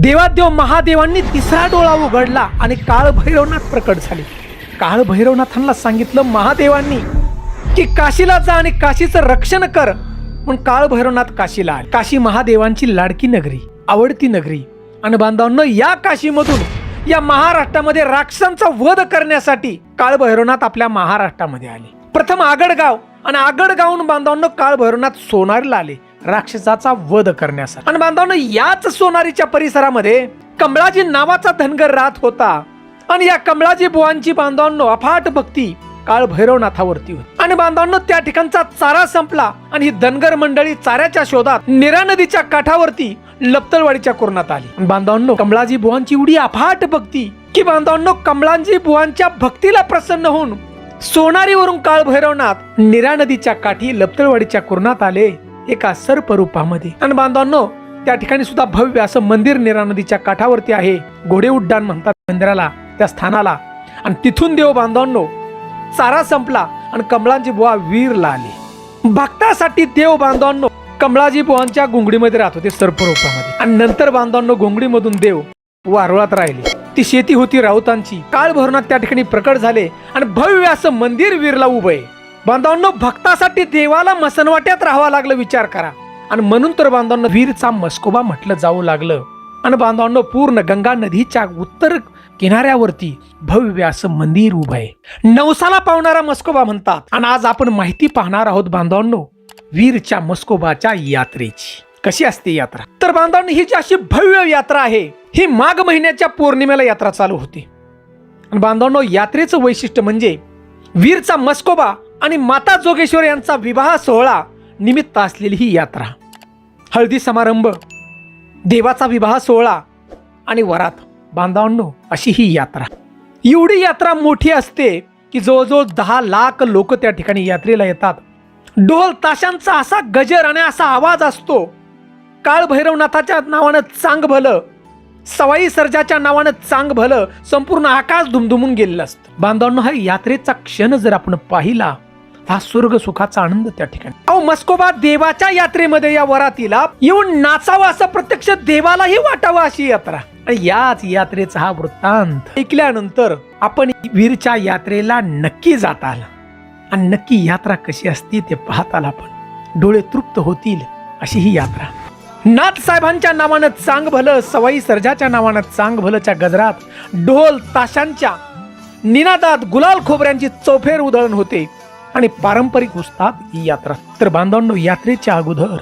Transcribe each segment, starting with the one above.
देवादेव महादेवांनी तिसरा डोळा उघडला आणि काळभैरवनाथ प्रकट झाले. काळभैरवनाथांना सांगितलं महादेवांनी की काशीला जा आणि काशीचं रक्षण कर. पण काळभैरवनाथ काशीला आले. काशी महादेवांची लाडकी नगरी आवडती नगरी. आणि बांधवांनो या काशीमधून या महाराष्ट्रामध्ये राक्षसांचा वध करण्यासाठी काळभैरवनाथ आपल्या महाराष्ट्रामध्ये आले. प्रथम आगडगाव. आणि आगडगावून बांधवांनो काळभैरवनाथ सोनारला आले. राक्षसाचा वध करण्यासाठी. आणि बांधवांनो याच सोनारीच्या परिसरामध्ये कमळाजी नावाचा धनगर राहत होता. आणि या कमळाजी बुवांची बांधवांनो अफाट भक्ती काळ भैरवनाथावरती होती. आणि बांधवांनो त्या ठिकाणचा चारा संपला. आणि ही धनगर मंडळी चाऱ्याच्या शोधात निरा नदीच्या काठावरती लपतळवाडीच्या कोरणात आली. आणि बांधवांनो कमळाजी बुवांची एवढी अफाट भक्ती की बांधवांनो कमळाजी बुवांच्या भक्तीला प्रसन्न होऊन सोनारीवरून काळ भैरवनाथ निरा नदीच्या काठी लपतळवाडीच्या कुरणात आले. एका सर्प रूपामध्ये आणि बांधवांनो त्या ठिकाणी सुद्धा भव्य असं मंदिर निरा नदीच्या काठावरती आहे. घोडे उड्डाण म्हणतात मंदिराला त्या स्थानाला. आणि तिथून देव बांधवांनो चारा संपला आणि कमळांची बुवा वीरला आली. भक्तासाठी देव बांधवांनो कमळाजी बुवांच्या गुंगडीमध्ये राहत होते सर्परूपामध्ये. आणि नंतर बांधवांनो गुंगडीमधून देव वारुळात राहिले. ती शेती होती राऊतांची. काळ भरणात त्या ठिकाणी प्रकट झाले आणि भव्य असं मंदिर वीरला उभं आहे. बांधवांनो भक्तासाठी देवाला मसनवाट्यात राहावं लागलं विचार करा. आणि म्हणून तर बांधवांनो वीरचा मस्कोबा म्हटलं जाऊ लागलं. आणि बांधवांनो पूर्ण गंगा नदीच्या उत्तर किनाऱ्यावरती भव्य असं मंदिर उभं आहे. नवसाला पावणारा मस्कोबा म्हणतात. आणि आज आपण माहिती पाहणार आहोत बांधवांनो वीरच्या मस्कोबाच्या यात्रेची. कशी असते यात्रा? तर बांधवांनो ही जी अशी भव्य यात्रा आहे ही माघ महिन्याच्या पौर्णिमेला यात्रा चालू होती. आणि बांधवांनो यात्रेचं वैशिष्ट्य म्हणजे वीरचा मस्कोबा आणि माता जोगेश्वर यांचा विवाह सोहळा निमित्त असलेली ही यात्रा. हळदी समारंभ देवाचा विवाह सोहळा आणि वरात. बांधवांनो अशी ही यात्रा. एवढी यात्रा मोठी असते की जवळजवळ दहा लाख लोक त्या ठिकाणी यात्रेला येतात. ढोल ताशांचा असा गजर आणि असा आवाज असतो. काळभैरवनाथाच्या नावानं चांग भलं सवाई सर्जाच्या नावानं चांग भलं संपूर्ण आकाश दुमदुमून गेलेलं असतं. बांधवांनो हा यात्रेचा क्षण जर आपण पाहिला हा स्वर्ग सुखाचा आनंद त्या ठिकाणी. अहो मस्कोबा देवाच्या यात्रेमध्ये या वरातीला येऊन नाचावं असं प्रत्यक्ष देवालाही वाटावं अशी यात्रा. आणि याच यात्रेचा हा वृत्तांत ऐकल्यानंतर आपण वीरच्या यात्रेला नक्की जाताल आणि नक्की यात्रा कशी असते ते पाहताल आपण. डोळे तृप्त होतील अशी ही यात्रा. नाथ साहेबांच्या नावानं चांग भलं सवाई सर्जाच्या नावानं चांग भलंच्या गजरात ढोल ताशांच्या निनादात गुलाल खोबऱ्यांची चौफेर उधळण होते. आणि पारंपरिक उत्साहात ही यात्रा. तर बांधवांनो यात्रेच्या अगोदर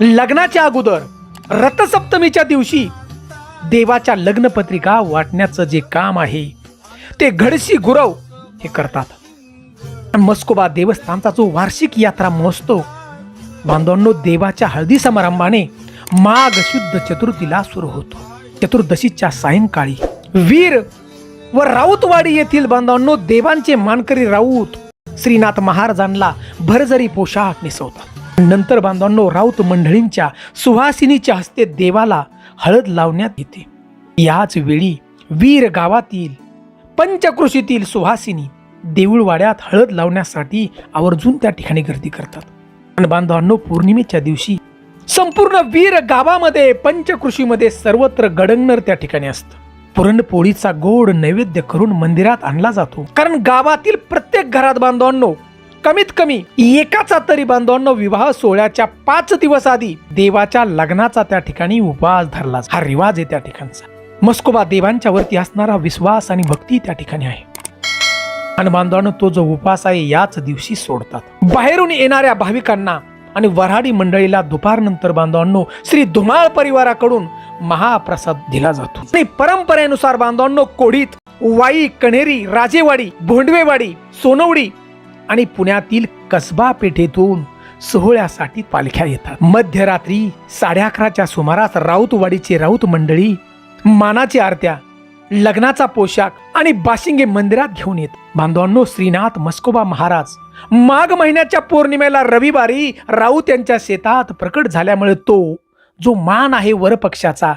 लग्नाच्या अगोदर रथसप्तमीच्या दिवशी देवाच्या लग्नपत्रिका वाटण्याचं जे काम आहे ते घडशी गुरव हे करतात. मस्कोबा देवस्थानचा जो वार्षिक यात्रा महोत्सव बांधवांनो देवाच्या हळदी समारंभाने माघ शुद्ध चतुर्थीला सुरू होतो. चतुर्दशीच्या सायंकाळी वीर व राऊतवाडी येथील बांधवांनो देवांचे मानकरी राऊत श्रीनाथ महाराजांना भरजरी पोशाख नेसवतात. नंतर बांधवांनो राऊत मंडळींच्या सुहासिनीच्या हस्ते देवाला हळद लावण्यात येते. याच वेळी वीर गावातील पंचकृषीतील सुहासिनी देऊळवाड्यात हळद लावण्यासाठी आवर्जून त्या ठिकाणी गर्दी करतात. आणि बांधवांनो पौर्णिमेच्या दिवशी संपूर्ण वीर गावामध्ये पंचकृषीमध्ये सर्वत्र गडंगणर त्या ठिकाणी असतं. पुरणपोळीचा गोड नैवेद्य करून मंदिरात आणला जातो. कारण गावातील प्रत्येक घरात बांधवांनो कमीत कमी एकाचा तरी बांधवांनो विवाह सोहळ्याच्या पाच दिवस आधी देवाच्या लग्नाचा त्या ठिकाणी उपवास धरला हा रिवाज आहे त्या ठिकाणचा. मस्कोबा देवांच्या वरती असणारा विश्वास आणि भक्ती त्या ठिकाणी आहे. आणि बांधवांनो तो जो उपवास आहे याच दिवशी सोडतात. बाहेरून येणाऱ्या भाविकांना आणि वऱ्हाडी मंडळीला दुपारनंतर बांधवांनो श्री धुमाळ परिवाराकडून महाप्रसाद दिला जातो. आणि परंपरेनुसार बांधवांनो कोढीत वाई कणेरी राजेवाडी भोंडवेवाडी सोनवडी आणि पुण्यातील कसबा पेठेतून सोहळ्यासाठी पालख्या येतात. मध्यरात्री साडे अकराच्या सुमारास राऊतवाडीची राऊत मंडळी मानाची आरत्या लग्नाचा पोशाख आणि बाशिंगे मंदिरात घेऊन येत. बांधवांनो श्रीनाथ मस्कोबा महाराज. माघ महिन्याच्या पौर्णिमेला रविवारी राऊत यांच्या शेतात प्रकट झाल्यामुळे तो जो मान आहे वरपक्षाचा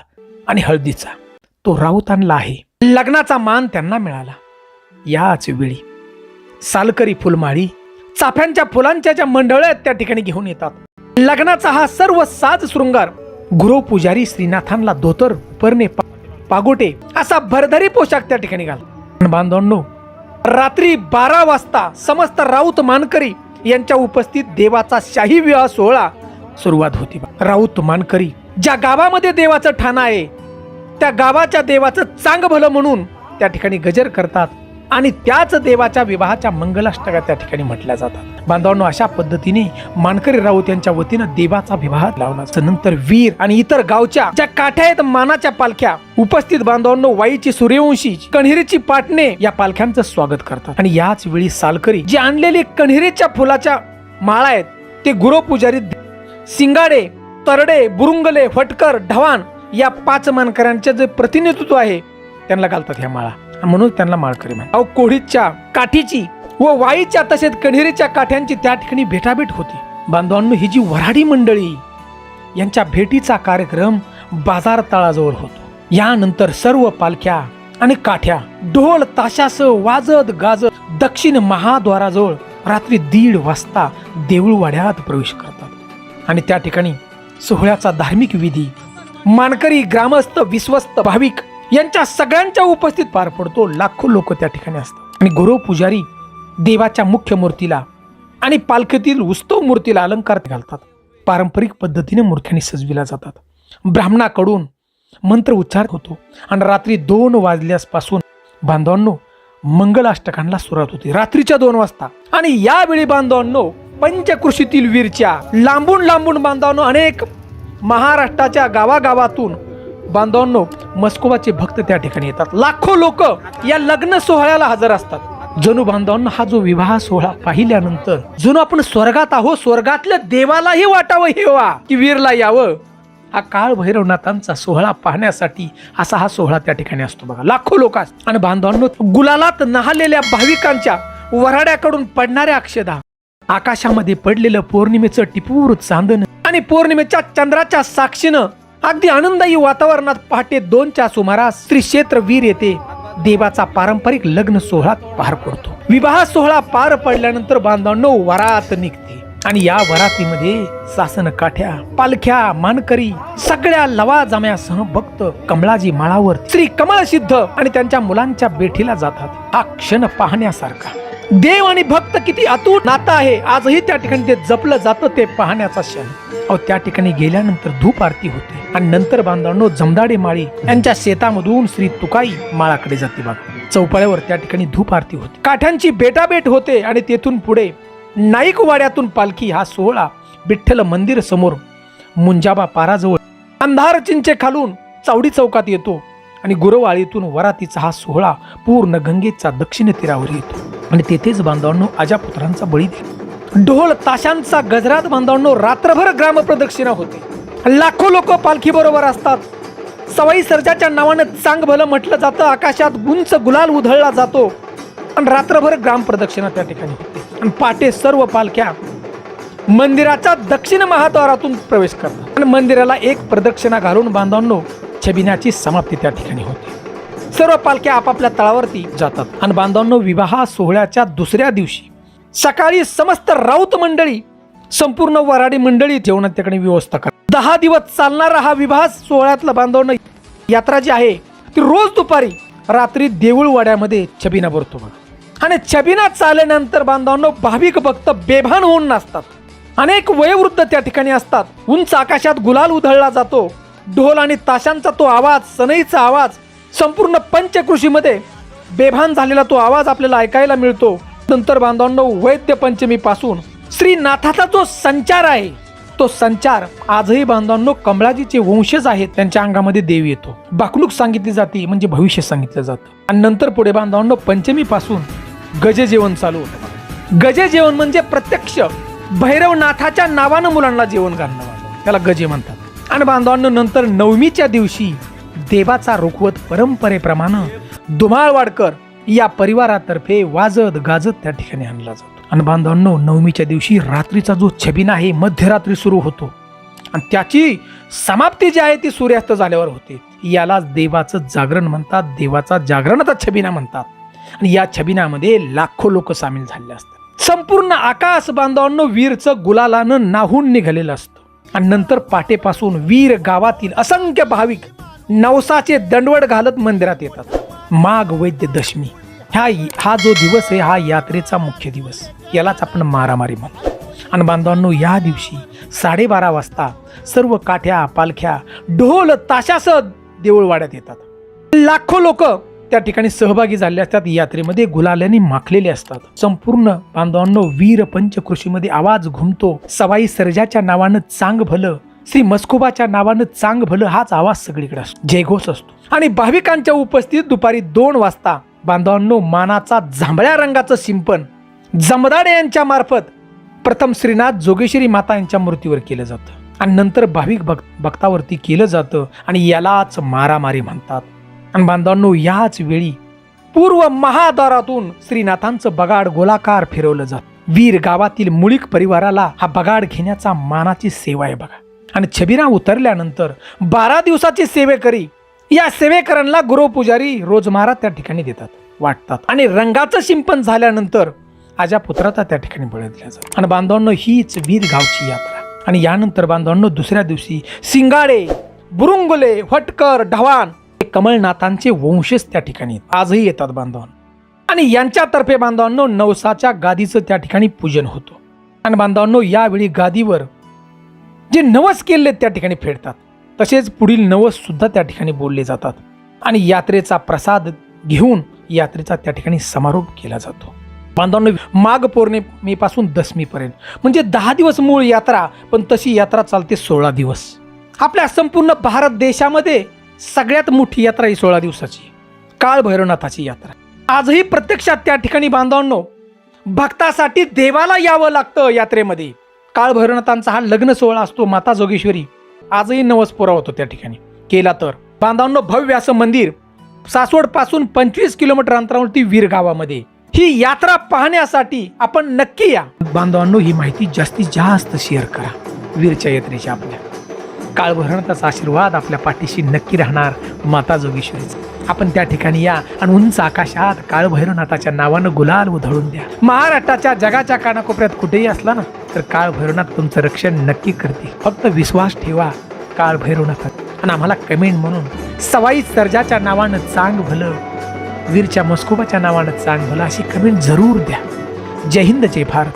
आणि हळदीचा तो राऊतांना आहे. लग्नाचा मान त्यांना मिळाला. याच वेळी सालकरी फुलमाळी चाफ्यांच्या फुलांच्या ज्या मंडळ आहेत त्या ठिकाणी घेऊन येतात. लग्नाचा हा सर्व साज शृंगार गुरुपुजारी श्रीनाथांना धोतर परणे पागोटे असा भरधरी पोशाख त्या ठिकाणी घाल. बांधवांनो रात्री बारा वाजता समस्त राऊत मानकरी यांच्या उपस्थित देवाचा शाही विवाह सोहळा सुरुवात होती राऊत मानकरी ज्या गावामध्ये देवाचं ठाणं आहे त्या गावाच्या देवाचं चांग भलं म्हणून त्या ठिकाणी गजर करतात. आणि त्याच देवाच्या विवाहाच्या मंगलाष्टका त्या ठिकाणी म्हटल्या जातात. बांधवांनो अशा पद्धतीने मानकरी राऊत यांच्या वतीनं देवाचा विवाह लावला नंतर वीर आणि इतर गावच्या ज्या काठ्या आहेत मानाच्या पालख्या उपस्थित बांधवांनो वाईची सूर्यवंशी कण्हेरीची पाटणे या पालख्यांचं स्वागत करतात. आणि याच वेळी सालकरी जी आणलेली कण्हेरीच्या फुलाच्या माळा आहेत ते गुरु पुजारी सिंगाडे तरडे बुरुंगले फटकर ढवाण या पाच मानकऱ्यांचे जे प्रतिनिधित्व आहे त्यांना घालतात ह्या माळा. म्हणून त्यांना माळकरी म्हणतात अहो कोढीच्या काठीची व वाईच्या तसेच कण्हेरीच्या काठ्यांची त्या ठिकाणी भेटाभेट होती. बांधवांनो ही जी वऱ्हाडी मंडळी यांच्या भेटीचा कार्यक्रम बाजार तळाजवळ होतो. यानंतर सर्व पालख्या आणि काठ्या ढोल ताशास वाजत गाजत दक्षिण महाद्वाराजवळ रात्री दीड वाजता देऊळवाड्यात प्रवेश करतात. आणि त्या ठिकाणी सोहळ्याचा धार्मिक विधी मानकरी ग्रामस्थ विश्वस्त भाविक यांच्या सगळ्यांच्या उपस्थित पार पडतो. लाखो लोक त्या ठिकाणी असतात. आणि गुरु पुजारी देवाच्या मुख्य मूर्तीला आणि पालखीतील उत्सव मूर्तीला अलंकार घालतात. पारंपरिक पद्धतीने मूर्त्यांनी सजविल्या जातात. ब्राह्मणाकडून मंत्र उच्चार होतो. आणि रात्री दोन वाजल्यापासून बांधवांनो मंगलाष्टकांना सुरुवात होती. रात्रीच्या दोन वाजता. आणि यावेळी बांधवांनो पंचकृषीतील वीरच्या लांबून लांबून बांधवांनो अनेक महाराष्ट्राच्या गावागावातून बांधवांनो मस्कोबाचे भक्त त्या ठिकाणी येतात. लाखो लोक या लग्न सोहळ्याला हजर असतात. जणू बांधवांना हा जो विवाह सोहळा पाहिल्यानंतर जणू आपण स्वर्गात आहो स्वर्गातल्या देवालाही वाटावं हेवा की वीरला यावं. हा काळ भैरवनाथांचा सोहळा पाहण्यासाठी असा हा सोहळा त्या ठिकाणी असतो बघा. लाखो लोक आणि बांधवांनो गुलालात नहालेल्या भाविकांच्या वराड्याकडून पडणाऱ्या अक्षदा आकाशामध्ये पडलेलं पौर्णिमेचं टिपूर चांदण आणि पौर्णिमेच्या चंद्राच्या साक्षीनं अगदी आनंदायी वातावरणात पहाटे दोनच्या सुमारास श्री क्षेत्र वीर येथे देवाचा पारंपरिक लग्न सोहळा पार पडतो. विवाह सोहळा पार पडल्यानंतर बांधवांनो वरात निघते. आणि या वरातीमध्ये सासन काठ्या पालख्या मानकरी सगळ्या लवाजम्यासह भक्त कमळाजी माळावर श्री कमळ सिद्ध आणि त्यांच्या मुलांच्या बेठीला जातात. हा क्षण पाहण्यासारखा. देव आणि भक्त किती अतूट नातं आहे. आजही त्या ठिकाणी ते जपलं जातं ते पाहण्याचा क्षण. अहो त्या ठिकाणी गेल्यानंतर धूप आरती होते. आणि नंतर बांधवांनो जमदाडे माळी यांच्या शेतामधून श्री तुकाई माळाकडे जाते बघा. चौपाळ्यावर त्या ठिकाणी धूप आरती होते. काठ्यांची बेटाबेट होते आणि तेथून पुढे नाईकवाड्यातून पालखी हा सोहळा विठ्ठल मंदिर समोर मुंजाबा पाराजवळ अंधार चिंचे खालून चावडी चौकात येतो आणि गुरवाळीतून वरातीचा हा सोहळा पूर्ण गंगेचा दक्षिण तीरावर येतो. आणि तेथेच बांधवांनो अजापुत्रांचा बळी दिला. ढोल ताशांचा गजरात बांधवांनो रात्रभर ग्रामप्रदक्षिणा होते. लाखो लोक पालखी बरोबर असतात. सवाई सर्जाच्या नावानं चांग भलं म्हटलं जातं आकाशात गुंच गुलाल उधळला जातो. आणि रात्रभर ग्रामप्रदक्षिणा त्या ठिकाणी होते. आणि पाटे सर्व पालख्या मंदिराच्या दक्षिण महाद्वारातून प्रवेश करतात. आणि मंदिराला एक प्रदक्षिणा घालून बांधवांनो छबिनाची समाप्ती त्या ठिकाणी होते. सर्व पालख्या आपापल्या तळावरती जातात. आणि बांधवांनो विवाह सोहळ्याच्या दुसऱ्या दिवशी सकाळी समस्त राऊत मंडळी संपूर्ण वराडी मंडळी जेवणात त्याकडे व्यवस्था करतात. दहा दिवस चालणारा हा विवाह सोहळ्यातला बांधवांना यात्रा जी आहे ती रोज दुपारी रात्री देऊळवाड्यामध्ये छबिना भरतो बघा. आणि छबिना चालल्यानंतर बांधवांनो भाविक भक्त बेभान होऊन नाचतात. अनेक वयोवृद्ध त्या ठिकाणी असतात. उंच आकाशात गुलाल उधळला जातो. ढोल आणि ताशांचा तो आवाज सनईचा आवाज संपूर्ण पंचकृषीमध्ये बेभान झालेला तो आवाज आपल्याला ऐकायला मिळतो. नंतर बांधवांनो वैद्य पंचमी पासून श्रीनाथाचा जो संचार आहे तो संचार आजही बांधवांनो कमळाजीचे वंशज आहेत त्यांच्या अंगामध्ये देव येतो. बाकणूक सांगितली जाते म्हणजे भविष्य सांगितलं जातं. आणि नंतर पुढे बांधवांनो पंचमी पासून गजे जेवण चालू होतं. गजे जेवण म्हणजे प्रत्यक्ष भैरवनाथाच्या नावानं मुलांना जेवण घालणं. त्याला गजे म्हणतात. आणि बांधवांनो नंतर नवमीच्या दिवशी देवाचा रुखवत परंपरेप्रमाणे धुमाळवाडकर या परिवारातर्फे वाजत गाजत त्या ठिकाणी आणला जातो. आणि बांधवांनो नवमीच्या दिवशी रात्रीचा जो छबिना आहे मध्यरात्री सुरू होतो. आणि त्याची समाप्ती जी आहे ती सूर्यास्त झाल्यावर होते. यालाच देवाचं जागरण म्हणतात देवाचा जागरणाचा छबिना म्हणतात. आणि या छबिनामध्ये लाखो लोक सामील झालेले असतात. संपूर्ण आकाश बांधवांनो वीरचं गुलालानं नाहून निघालेलं असतं. आणि नंतर पाटेपासून वीर गावातील असंख्य भाविक नवसाचे दंडवड घालत मंदिरात येतात. माघ वैद्य दशमी ह्या हा जो दिवस आहे हा यात्रेचा मुख्य दिवस. यालाच आपण मारामारी म्हणतो आणि बांधवांनो या दिवशी साडेबारा वाजता सर्व काठ्या पालख्या ढोल ताशासह देऊळवाड्यात येतात. लाखो लोक त्या ठिकाणी सहभागी झाले असतात. यात्रेमध्ये गुलाल्याने माखलेले असतात. संपूर्ण बांधवांनो वीर पंचकृषीमध्ये आवाज घुमतो. सवाई सर्जाच्या नावानं चांग भलं श्री मस्कोबाच्या नावानं चांग भलं हाच आवाज सगळीकडे असतो. जयघोष असतो. आणि भाविकांच्या उपस्थितीत दुपारी दोन वाजता बांधवांनो मानाचा जांभळ्या रंगाचं शिंपण जमदाडे यांच्या मार्फत प्रथम श्रीनाथ जोगेश्वरी माता यांच्या मूर्तीवर केलं जातं. आणि नंतर भाविक भक्त भक्तावरती केलं जातं आणि यालाच मारामारी म्हणतात. आणि बांधवांनो याच वेळी पूर्व महाद्वारातून श्रीनाथांचं बगाड गोलाकार फिरवलं जात. वीर गावातील मुळीक परिवाराला हा बगाड घेण्याचा मानाची सेवा आहे बघा. आणि छबिना उतरल्यानंतर बारा दिवसाची सेवेकरी या सेवेकरांना गुरुपुजारी रोजमारा त्या ठिकाणी देतात वाटतात. आणि रंगाचं शिंपण झाल्यानंतर आजा पुत्राचा त्या ठिकाणी बळ दिला जातो. आणि बांधवांनो हीच वीर गावची यात्रा. आणि यानंतर बांधवांनो दुसऱ्या दिवशी सिंगाडे बुरुंगुले हटकर ढवाण हे कमलनाथांचे वंशज त्या ठिकाणी आहेत. आजही येतात बांधवांनो. आणि यांच्यातर्फे बांधवांनो नवसाच्या गादीचं त्या ठिकाणी पूजन होतं. आणि बांधवांनो यावेळी गादीवर जे नवस केले त्या ठिकाणी फेडतात तसेच पुढील नवससुद्धा त्या ठिकाणी बोलले जातात. आणि यात्रेचा प्रसाद घेऊन यात्रेचा त्या ठिकाणी समारोप केला जातो. बांधवांनो माघ पौर्णिमेपासून दसमीपर्यंत म्हणजे दहा दिवस मूळ यात्रा पण तशी यात्रा चालते सोळा दिवस. आपल्या संपूर्ण भारत देशामध्ये सगळ्यात मोठी यात्रा ही सोळा दिवसाची काळ भैरवनाथाची यात्रा. आजही प्रत्यक्षात त्या ठिकाणी बांधवांनो भक्तासाठी देवाला यावं लागतं यात्रेमध्ये. काळ भैरवनाथांचा हा लग्न सोहळा असतो माता जोगेश्वरी. आजही नवस पुरा होतो त्या ठिकाणी. केला तर. बांधवांनो भव्य असं मंदिर सासवडपासून पंचवीस किलोमीटर अंतरावरती वीर गावामध्ये. ही यात्रा पाहण्यासाठी आपण नक्की या. बांधवांनो ही माहिती जास्तीत जास्त शेअर करा. वीरच्या यात्रेच्या आपल्या. काळ आशीर्वाद आपल्या पाठीशी नक्की राहणार माता जोगेश्वरीचा. आपण त्या ठिकाणी या आणि उंच आकाशात काळभैरवनाथाच्या नावानं गुलाल उधळून द्या. महाराष्ट्राच्या जगाच्या कानाकोपऱ्यात कुठेही असला ना तर काळ भैरवनाथ तुमचं रक्षण नक्की करते फक्त विश्वास ठेवा काळ भैरवनाथात आणि आम्हाला कमेंट म्हणून सवाई सर्जाच्या नावानं चांग भलं वीरच्या मस्कोबाच्या नावानं चांग भलं अशी कमेंट जरूर द्या. जय हिंद जय भारत.